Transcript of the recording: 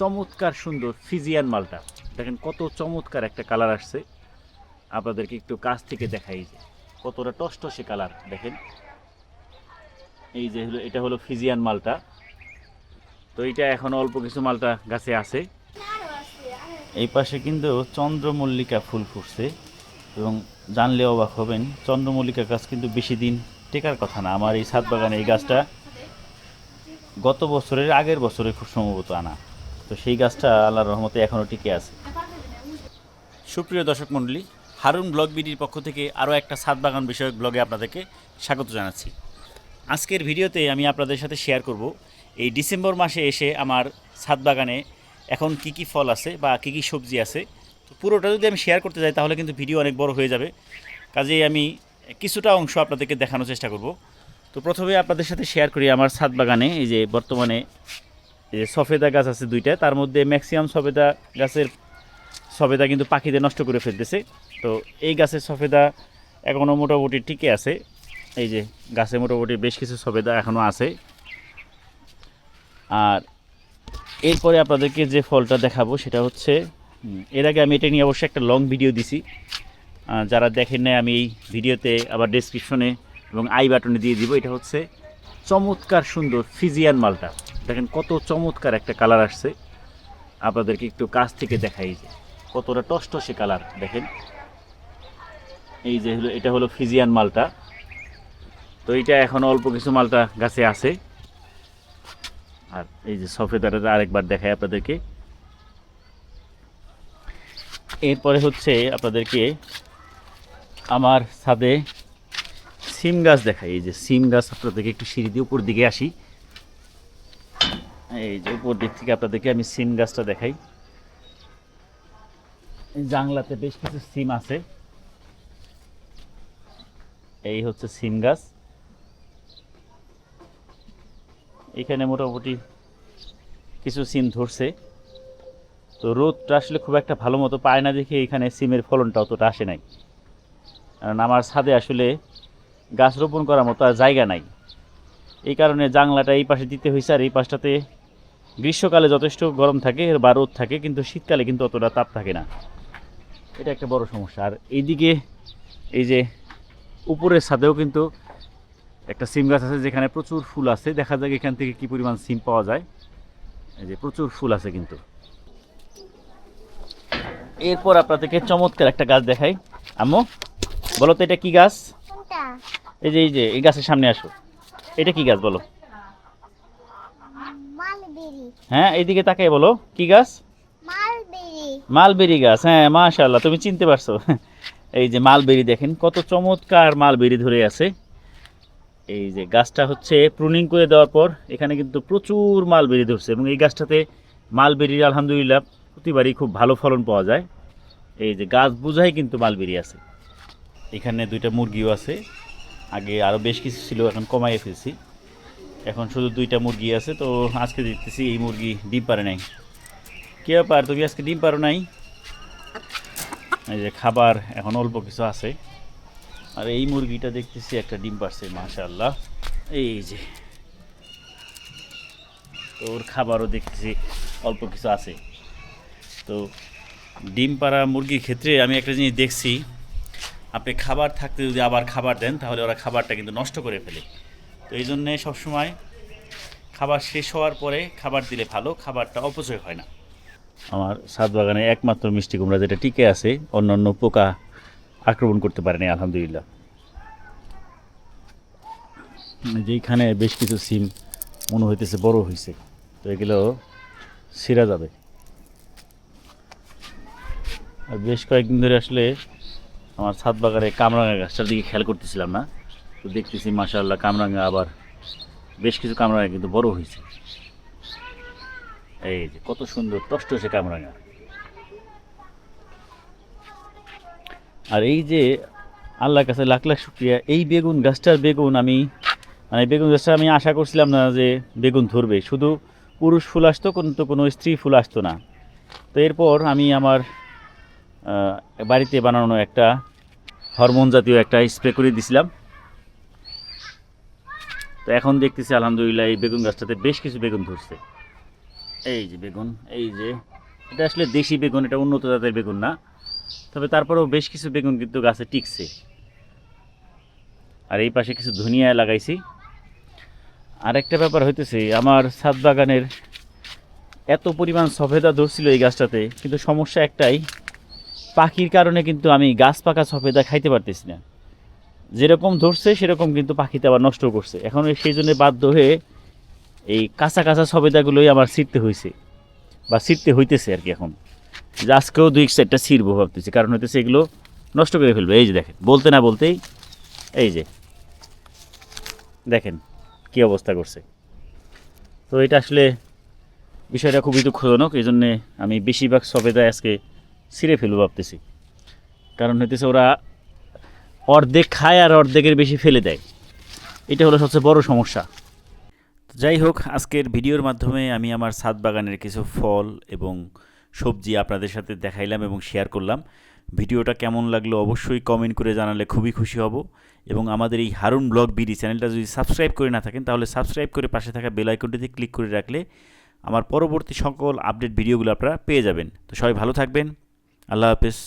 চমৎকার সুন্দর ফিজিয়ান মালটা। দেখেন কত চমৎকার একটা কালার আসছে। আপনাদেরকে একটু কাছ থেকে দেখাই যে, কতটা টসটসে কালার, দেখেন। এই যে হলো, এটা হলো ফিজিয়ান মালটা। তো এটা এখন অল্প কিছু মালটা গাছে আছে। এই পাশে কিন্তু চন্দ্রমল্লিকা ফুল ফুটছে এবং জানলে অবাক হবেন, চন্দ্রমল্লিকা গাছ কিন্তু বেশি দিন টেকার কথা না। আমার এই ছাদ বাগানে এই গাছটা গত বছরের আগের বছরে খুব সম্ভবত আনা। তো সেই গাছটা আল্লাহর রহমতে এখনও টিকে আছে। সুপ্রিয় দর্শক মণ্ডলী, হারুন ব্লগ বিডির পক্ষ থেকে আরও একটা ছাদ বাগান বিষয়ক ব্লগে আপনাদেরকে স্বাগত জানাচ্ছি। আজকের ভিডিওতে আমি আপনাদের সাথে শেয়ার করব, এই ডিসেম্বর মাসে এসে আমার ছাদ বাগানে এখন কি কি ফল আছে বা কি কি সবজি আছে, তো পুরোটা যদি আমি শেয়ার করতে যাই তাহলে কিন্তু ভিডিও অনেক বড় হয়ে যাবে। কাজেই আমি কিছুটা অংশ আপনাদেরকে দেখানোর চেষ্টা করব। তো প্রথমে আপনাদের সাথে শেয়ার করি আমার ছাদ বাগানে, এই যে বর্তমানে যে সফেদা গাছ আছে দুইটা, তার মধ্যে ম্যাক্সিমাম সফেদা গাছের সফেদা কিন্তু পাখিদের নষ্ট করে ফেলতেছে। তো এই গাছের সফেদা এখনও মোটামুটি টিকে আছে। এই যে গাছে মোটামুটি বেশ কিছু সফেদা এখনও আছে। আর এরপরে আপনাদেরকে যে ফলটা দেখাবো সেটা হচ্ছে এর আগে আমি এটা নিয়ে অবশ্যই একটা লং ভিডিও দিছি। যারা দেখেন নাই, আমি এই ভিডিওতে আবার ডেসক্রিপশনে এবং আই বাটনে দিয়ে দিব। এটা হচ্ছে চমৎকার সুন্দর ফিজিয়ান মালটা। দেখেন কত চমৎকার একটা কালার আসছে। আপনাদেরকে একটু কাছ থেকে দেখাই যে কতটা টসটসে কালার, দেখেন। এই যে হলো, এটা হলো ফিজিয়ান মালটা। তো এটা এখন অল্প কিছু মালটা গাছে আছে। আর এই যে সফেদাটা আরেকবার দেখাই আপনাদেরকে। এরপরে হচ্ছে আপনাদেরকে আমার ছাদে সিম গাছ দেখাই। এই যে সিম গাছ আপনাদেরকে একটু সিঁড়ি দিয়ে উপর দিকে আসি। এই যে উপর দিক থেকে আপনাদেরকে আমি সিম গাছটা দেখাই। জাংলাতে বেশ কিছু সিম আছে। এই হচ্ছে সিম গাছ। এখানে মোটামুটি কিছু সিম ধরছে। তো রোদটা আসলে খুব একটা ভালো মতো পায় না দেখে এখানে সিমের ফলনটা অতটা আসে নাই। কারণ আমার ছাদে আসলে গাছ রোপণ করার মতো আর জায়গা নাই। এই কারণে জাংলাটা এই পাশে দিতে হয়েছে আর এই পাশটাতে গ্রীষ্মকালে যথেষ্ট গরম থাকে বা রোদ থাকে কিন্তু শীতকালে কিন্তু অতটা তাপ থাকে না। এটা একটা বড় সমস্যা। আর এইদিকে এই যে উপরের ছাদেও কিন্তু একটা সিম গাছ আছে যেখানে প্রচুর ফুল আছে। দেখা যায় এখান থেকে কি পরিমাণ সিম পাওয়া যায়। এই যে প্রচুর ফুল আছে কিন্তু। এরপর আপনাদেরকে চমৎকার একটা গাছ দেখাই। আম্মু বলো তো এটা কি গাছ? এই যে এই যে এই গাছের সামনে আসো। এটা কি গাছ বলো? হ্যাঁ এইদিকে তাকাই বলো কি গাছ? মালবেরি। গাছ হ্যাঁ মাশাল্লাহ তুমি চিনতে পারছ। এই যে মালবেরি দেখেন কত চমৎকার মালবেরি ধরে আছে। এই যে গাছটা হচ্ছে প্রুনিং করে দেওয়ার পর এখানে কিন্তু প্রচুর মালবেরি ধরছে এবং এই গাছটাতে মালবেরির আলহামদুলিল্লাহ প্রতিবারই খুব ভালো ফলন পাওয়া যায়। এই যে গাছ বুঝাই কিন্তু মালবেরি আছে। এখানে দুইটা মুরগিও আছে আগে আরও বেশ কিছু ছিল এখন কমাইয়ে ফেলছি। এখন শুধু দুইটা মুরগি আছে, তো আজকে দেখতেছি এই মুরগি ডিম পারে নাই। কে ব্যাপার, তুমি আজকে ডিম পারো নাই? এই যে খাবার এখন অল্প কিছু আছে। আর এই মুরগিটা দেখতেছি একটা ডিম পারছে মাশাল্লাহ এই যে। তো ওর খাবারও দেখতেছি অল্প কিছু আছে। তো ডিম পাড়া মুরগির ক্ষেত্রে আমি একটা জিনিস দেখছি, আপনি খাবার থাকতে যদি আবার খাবার দেন, তাহলে ওরা খাবারটা কিন্তু নষ্ট করে ফেলে। তো এই জন্যে সবসময় খাবার শেষ হওয়ার পরে খাবার দিলে ভালো, খাবারটা অপচয় হয় না। আমার ছাদ বাগানে একমাত্র মিষ্টি কুমড়া যেটা টিকে আছে অন্যান্য পোকা আক্রমণ করতে পারেনি, আলহামদুলিল্লাহ। যেইখানে বেশ কিছু সিম মনে হইতেছে বড় হয়েছে তো এগুলো ছিঁড়া যাবে। আর বেশ কয়েকদিন ধরে আসলে আমার ছাদ বাগানে কামরাঙা গাছটার দিকে খেয়াল করতেছিলাম না। তো দেখতেছি মাশাআল্লাহ কামরাঙা আবার বেশ কিছু কামরাঙা কিন্তু বড় হয়েছে। এই যে কত সুন্দর টসটসে কামরাঙা আর এই যে আল্লাহর কাছে লাখ লাখ শুক্রিয়া, এই বেগুন গাছটার বেগুন আমি মানে বেগুন গাছটা আমি আশা করছিলাম না যে বেগুন ধরবে। শুধু পুরুষ ফুল আসতো, কিন্তু কোনো স্ত্রী ফুল আসতো না। তো এরপর আমি আমার বাড়িতে বানানো একটা হরমোন জাতীয় একটা স্প্রে করে দিছিলাম। তো এখন দেখতেছি, আলহামদুলিল্লাহ, এই বেগুন গাছটাতে বেশ কিছু বেগুন ধরছে। এই যে বেগুন, এই যে, এটা আসলে দেশি বেগুন, এটা উন্নত জাতের বেগুন না। তবে তারপরেও বেশ কিছু বেগুন কিন্তু গাছে টিকছে। আর এই পাশে কিছু ধনিয়া লাগাইছি। আর একটা ব্যাপার হইতেছে, আমার ছাদ বাগানের এত পরিমাণ সফেদা ধরছিল এই গাছটাতে, কিন্তু সমস্যা একটাই, পাখির কারণে কিন্তু আমি গাছ পাকা সফেদা খাইতে পারতেছি না। যেরকম ধরছে, সেরকম কিন্তু পাখিতে আবার নষ্ট করছে। এখন সেই জন্য বাধ্য হয়ে এই কাঁচা কাঁচা সবেদাগুলোই আমার ছিঁড়তে হয়েছে বা ছিঁড়তে হইতেছে আর কি এখন। যে আজকেও দুই চারটা ছিঁড়বো ভাবতেছি, কারণ হইতেছে এগুলো নষ্ট করে ফেলবে। এই যে দেখেন, বলতে না বলতেই, এই যে দেখেন কি অবস্থা করছে। তো এটা আসলে বিষয়টা খুবই দুঃখজনক, এই জন্যে আমি বেশিরভাগ সবেদা আজকে ছিঁড়ে ফেলব ভাবতেছি। কারণ হইতেছে ওরা অর্ধেক খায় আর অর্ধেকের বেশি ফেলে দেয়। এটা হলো সবচেয়ে বড় সমস্যা। যাই হোক, আজকের ভিডিওর মাধ্যমে আমি আমার ছাদ বাগানের কিছু ফল এবং সবজি আপনাদের সাথে দেখাইলাম এবং শেয়ার করলাম। ভিডিওটা কেমন লাগল অবশ্যই কমেন্ট করে জানালে খুবই খুশি হব। এবং আমাদের এই হারুন ব্লগ বিডি চ্যানেলটা যদি সাবস্ক্রাইব করে না থাকেন, তাহলে সাবস্ক্রাইব করে পাশে থাকা বেল আইকনটিতে ক্লিক করে রাখলে আমার পরবর্তী সকল আপডেট ভিডিওগুলো আপনারা পেয়ে যাবেন। তো সবাই ভালো থাকবেন। আল্লাহ হাফেজ।